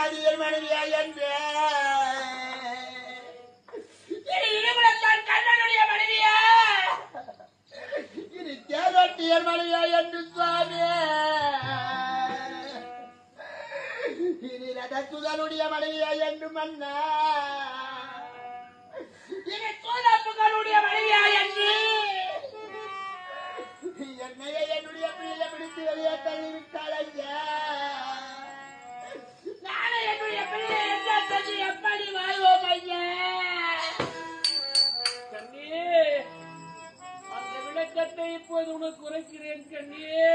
ஜாதியர் மனைவியா என்று கண்ணனுடைய மனைவியா. இது தேவட்டியர் மனைவியா என்று சுவாமி. இது ரதத்துதனுடைய மனைவியா என்று மன்னா. இது சூதாப்புகளுடைய மனைவியா என்று என்னைய என்னுடைய பிள்ளையை பிடித்து வெளியே தள்ளிவிட்டாள் ஐயா அந்த இப்போது உனக்கு உரைக்கிறேன் கண்ணியே.